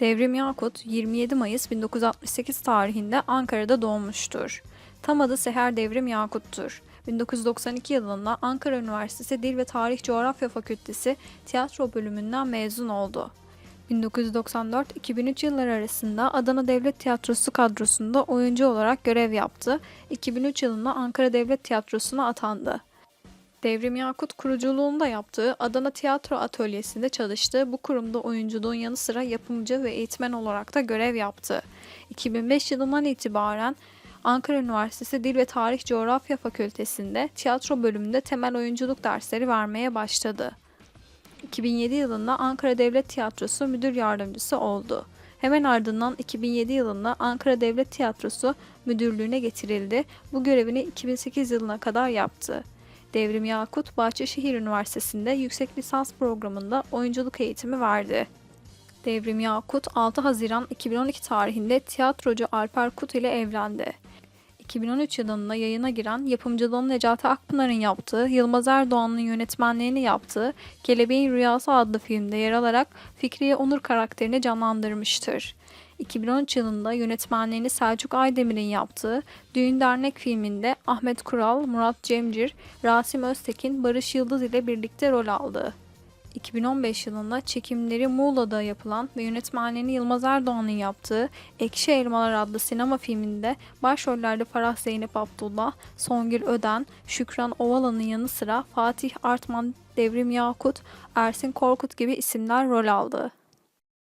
Devrim Yakut 27 Mayıs 1968 tarihinde Ankara'da doğmuştur. Tam adı Seher Devrim Yakut'tur. 1992 yılında Ankara Üniversitesi Dil ve Tarih Coğrafya Fakültesi tiyatro bölümünden mezun oldu. 1994-2003 yılları arasında Adana Devlet Tiyatrosu kadrosunda oyuncu olarak görev yaptı. 2003 yılında Ankara Devlet Tiyatrosu'na atandı. Devrim Yakut kuruculuğunda yaptığı Adana Tiyatro Atölyesi'nde çalıştı. Bu kurumda oyunculuğun yanı sıra yapımcı ve eğitmen olarak da görev yaptı. 2005 yılından itibaren Ankara Üniversitesi Dil ve Tarih Coğrafya Fakültesi'nde tiyatro bölümünde temel oyunculuk dersleri vermeye başladı. 2007 yılında Ankara Devlet Tiyatrosu müdür yardımcısı oldu. Hemen ardından 2007 yılında Ankara Devlet Tiyatrosu müdürlüğüne getirildi. Bu görevini 2008 yılına kadar yaptı. Devrim Yakut, Bahçeşehir Üniversitesi'nde yüksek lisans programında oyunculuk eğitimi verdi. Devrim Yakut 6 Haziran 2012 tarihinde tiyatrocu Alper Kut ile evlendi. 2013 yılında yayına giren yapımcılığını Necati Akpınar'ın yaptığı, Yılmaz Erdoğan'ın yönetmenliğini yaptığı Kelebeğin Rüyası adlı filmde yer alarak Fikriye Onur karakterini canlandırmıştır. 2013 yılında yönetmenliğini Selçuk Aydemir'in yaptığı Düğün Dernek filminde Ahmet Kural, Murat Cemcir, Rasim Öztekin, Barış Yıldız ile birlikte rol aldı. 2015 yılında çekimleri Muğla'da yapılan ve yönetmenliğini Yılmaz Erdoğan'ın yaptığı Ekşi Elmalar adlı sinema filminde başrollerde Farah Zeynep Abdullah, Songül Öden, Şükran Ovalan'ın yanı sıra Fatih Artman, Devrim Yakut, Ersin Korkut gibi isimler rol aldı.